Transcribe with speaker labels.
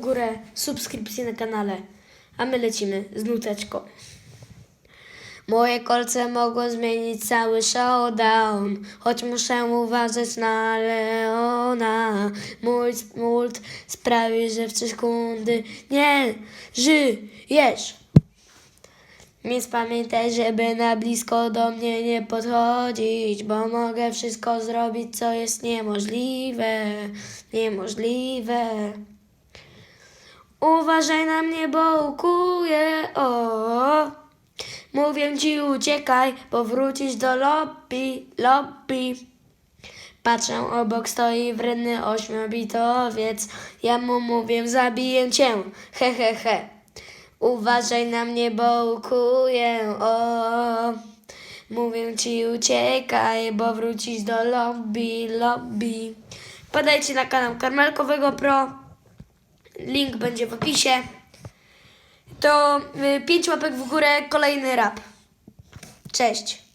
Speaker 1: górę subskrypcję na kanale, a my lecimy z nuteczką. Moje kolce mogą zmienić cały showdown, choć muszę uważać na Leona. Mój smult sprawi, że w trzy sekundy nie żyjesz. Więc pamiętaj, żeby na blisko do mnie nie podchodzić, bo mogę wszystko zrobić, co jest niemożliwe, niemożliwe. Uważaj na mnie, bo ukuję, o. Mówię ci uciekaj, bo wrócisz do lobby, lobby. Patrzę, obok stoi wredny ośmiobitowiec. Ja mu mówię, zabiję cię, he he he. Uważaj na mnie, bo ukuję, o. Mówię ci uciekaj, bo wrócisz do lobby, lobby. Podajcie na kanał Karmelkowego Pro. Link będzie w opisie. To y, pięć łapek w górę, kolejny rap. Cześć.